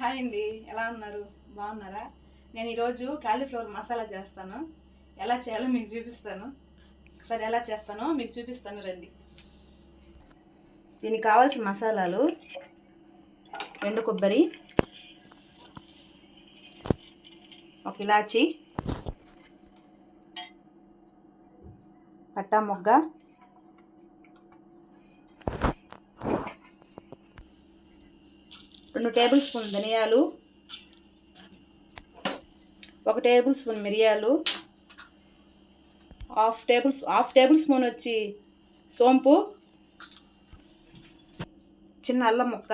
Hi అండి. ఎలా ఉన్నారు? బాగున్నారా? నేను ఈరోజు కాలీఫ్లవర్ మసాలా చేస్తాను. ఎలా చేయాలో మీకు చూపిస్తాను. సరే ఎలా చేస్తానో మీకు చూపిస్తాను రండి. దీనికి కావాల్సిన మసాలాలు ఎండు కొబ్బరి ఒక ఇలాచి పట్టా మొగ్గ రెండు టేబుల్ స్పూన్ ధనియాలు ఒక టేబుల్ స్పూన్ మిరియాలు half table half tablespoon వచ్చి సోంపు చిన్న అల్లం ముక్క.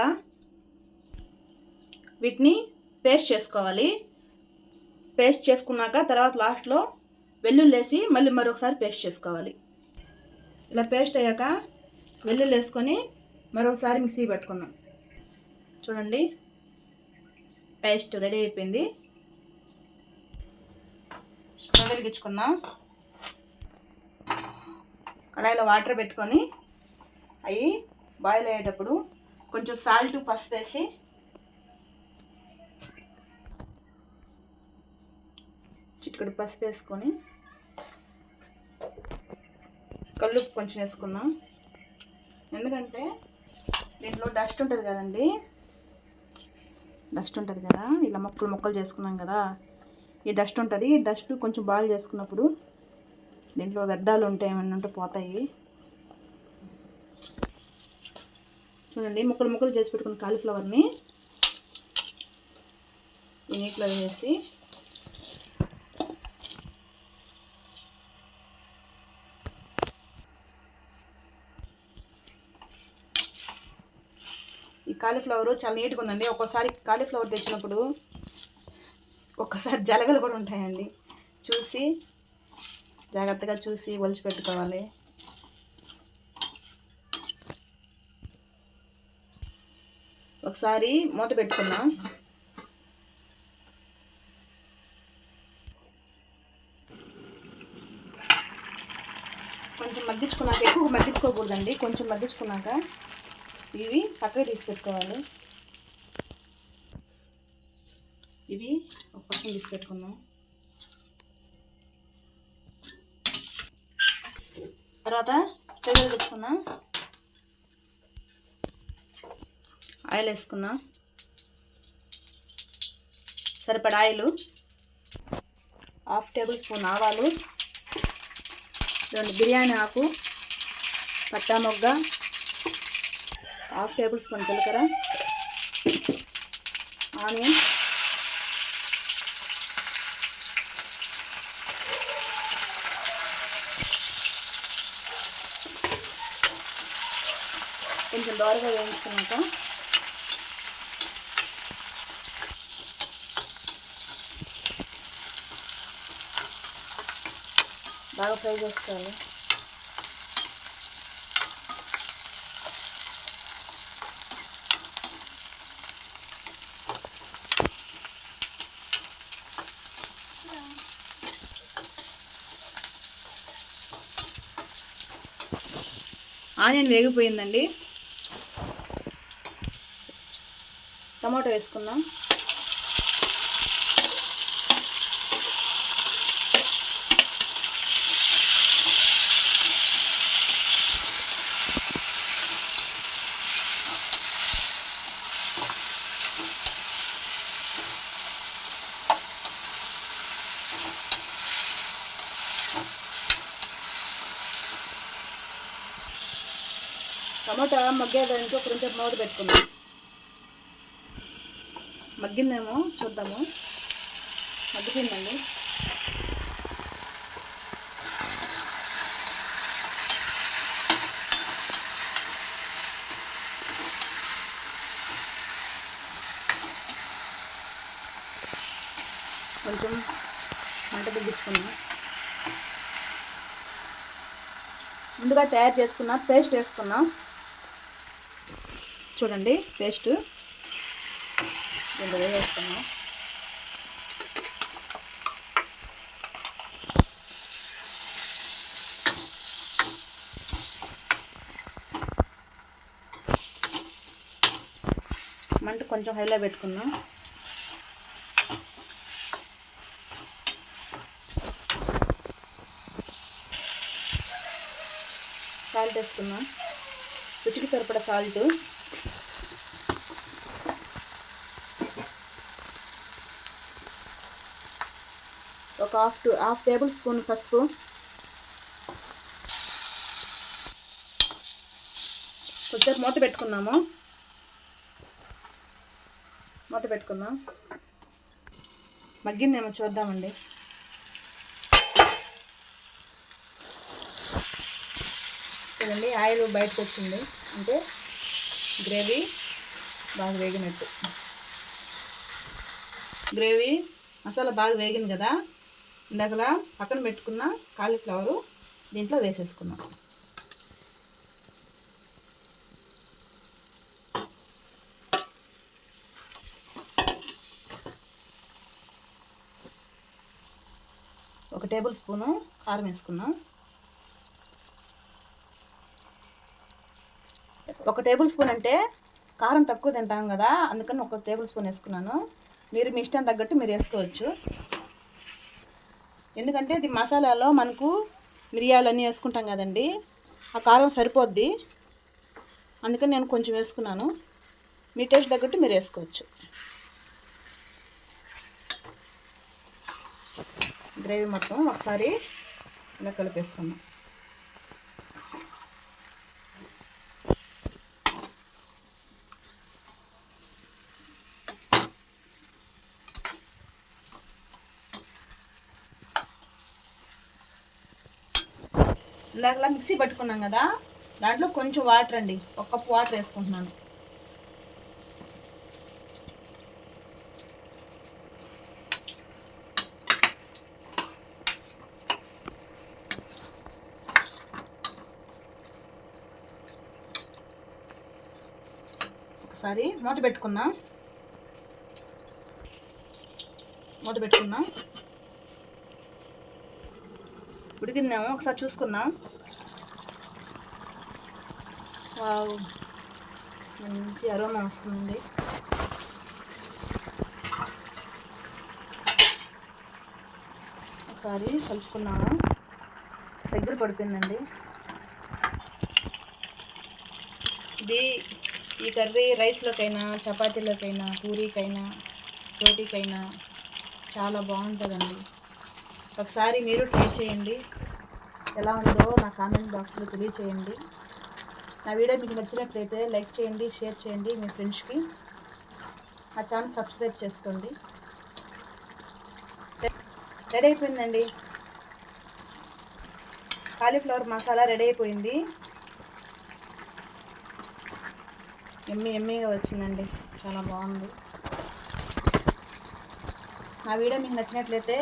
వీటిని పేస్ట్ చేసుకోవాలి. పేస్ట్ చేసుకున్నాక తర్వాత లాస్ట్లో వెల్లుల్లి వేసి మళ్ళీ మరొకసారి పేస్ట్ చేసుకోవాలి. ఇలా పేస్ట్ అయ్యాక వెల్లుల్లి వేసుకొని మరొకసారి మిక్సీ పెట్టుకుందాం. చూడండి. పేస్ట్ రెడీ అయిపోయింది. స్టవ్ వెలిగించుకుందాం. కడాయిలో వాటర్ పెట్టుకొని అవి బాయిల్ అయ్యేటప్పుడు కొంచెం సాల్ట్ పసుపు వేసి చిటికడు పసుపు వేసుకొని కళ్ళు కొంచెం వేసుకుందాం. ఎందుకంటే దీంట్లో డస్ట్ ఉంటుంది కదండి. డస్ట్ ఉంటుంది కదా ఇలా మొక్కలు మొక్కలు చేసుకున్నాం కదా ఈ డస్ట్ ఉంటుంది. ఈ డస్ట్ కొంచెం బాయిల్ చేసుకున్నప్పుడు దీంట్లో వ్యర్థాలు ఉంటాయి ఏమన్నా ఉంటే పోతాయి. చూడండి ముక్కలు ముక్కలు చేసి పెట్టుకున్న కాలీఫ్లవర్ని నీటిలో వేసి కాలీఫ్లవర్ చాలా నీట్గా ఉందండి. ఒక్కోసారి కాలీఫ్లవర్ తెచ్చినప్పుడు ఒక్కసారి జలగలు కూడా ఉంటాయండి. చూసి జాగ్రత్తగా చూసి ఒలిచి పెట్టుకోవాలి. ఒకసారి మూత పెట్టుకుందాం. కొంచెం మగ్గించుకున్నాక ఎక్కువ మగ్గించుకోకూడదండి. కొంచెం మగ్గించుకున్నాక ఇవి పక్కకి తీసి పెట్టుకోవాలి ఇవి ఒక పక్కన తీసి పెట్టుకుందాం తర్వాత పెరుగు తెచ్చుకుందాం ఆయిల్ వేసుకుందాం. సరిపడా ఆయిల్. హాఫ్ టేబుల్ స్పూన్ ఆవాలు. రెండు బిర్యానీ ఆకు. పట్టా మొగ్గ. హాఫ్ టేబుల్ స్పూన్ జీలకర్ర ఆనియన్ కొంచెం దోరగా వేయించుకున్నాక బాగా ఫ్రై చేసుకోవాలి. ఆనియన్ వేగిపోయిందండి. టమాటో వేసుకుందాం. టమాటా మగ్గేదానికి ఒక రెండు మూత పెట్టుకున్నాం మగ్గిందేమో చూద్దాము. మగ్గిపోయిందండి. కొంచెం మంట తగ్గించుకున్నాం ముందుగా తయారు చేసుకున్న పేస్ట్ వేసుకున్నాం చూడండి పేస్ట్ ఇందులో వేస్తున్నాం. మంట కొంచెం హైలో పెట్టుకున్నాం సాల్ట్ వేసుకున్నాం రుచికి సరిపడా సాల్ట్. ఒక half to half tablespoon పసుపు. కొద్దిసేపు మూత పెట్టుకుందాము. మూత పెట్టుకుందాం. మగ్గిందేమో చూద్దామండి. చూడండి ఆయిల్ బయటకు వచ్చింది. అంటే గ్రేవీ బాగా వేగినట్టు. గ్రేవీ మసాలా బాగా వేగింది కదా? ఇందాకలా పక్కన పెట్టుకున్న కాలీఫ్లవరు దీంట్లో వేసేసుకున్నాం ఒక టేబుల్ స్పూను కారం వేసుకున్నాం ఒక టేబుల్ స్పూన్ అంటే కారం తక్కువ తింటాం కదా అందుకని ఒక టేబుల్ స్పూన్ వేసుకున్నాను. మీరు మీ ఇష్టం తగ్గట్టు మీరు వేసుకోవచ్చు. ఎందుకంటే ఇది మసాలాలో మనకు మిరియాలు అన్నీ వేసుకుంటాం కదండి ఆ కారం సరిపోద్ది. అందుకని నేను కొంచెం వేసుకున్నాను. మీ టేస్ట్ తగ్గట్టు మీరు వేసుకోవచ్చు. గ్రేవీ మొత్తం ఒకసారి ఇలా కలిపేసుకుందాం. ఇందాకలా మిక్సీ పట్టుకున్నాం కదా దాంట్లో కొంచెం వాటర్ అండి. ఒక కప్పు వాటర్ వేసుకుంటున్నాను. ఒకసారి మూత పెట్టుకుందాం. మూత పెట్టుకుందాం. ఉడికిందేమో ఒకసారి చూసుకుందాం. వావ్. మంచి అరోమా వస్తుంది. ఒకసారి కలుపుకున్నాము దగ్గర పడిపోయిందండి. ఇది ఈ కర్రీ రైస్లోకైనా చపాతీలోకైనా పూరీకైనా రోటీకైనా చాలా బాగుంటుందండి. ఒకసారి మీరు ట్రై చేయండి. ఎలా ఉందో నా కామెంట్ బాక్స్లో తెలియచేయండి. నా వీడియో మీకు నచ్చినట్లయితే లైక్ చేయండి షేర్ చేయండి మీ ఫ్రెండ్స్కి. నా ఛానల్ సబ్స్క్రైబ్ చేసుకోండి. రెడీ అయిపోయిందండి. కాలీఫ్లవర్ మసాలా రెడీ అయిపోయింది. ఎమ్మి ఎమ్మిగా వచ్చిందండి. చాలా బాగుంది. నా వీడియో మీకు నచ్చినట్లయితే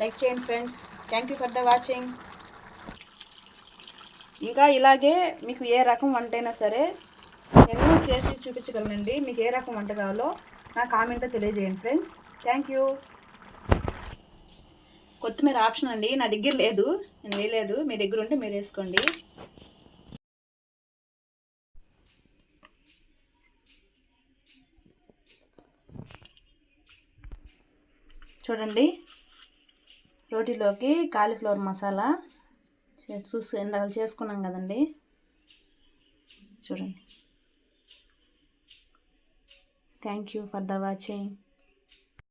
లైక్ చేయండి friends. Thank you for the watching ఇంకా ఇలాగే మీకు ఏ రకం వంట అయినా సరే నేను చేసి చూపించగలనండి. మీకు ఏ రకం వంట కావాలో నా కామెంట్లో తెలియజేయండి ఫ్రెండ్స్. థ్యాంక్ యూ కొత్తిమీర ఆప్షన్ అండి. నా దగ్గర లేదు. నేను వేయలేదు. మీ దగ్గర ఉంటే మీరు వేసుకోండి. చూడండి. రోటీలోకి కాలీఫ్లవర్ మసాలా చూసి ఇందాక చేసుకున్నాం కదండి. చూడండి. Thank you for the watching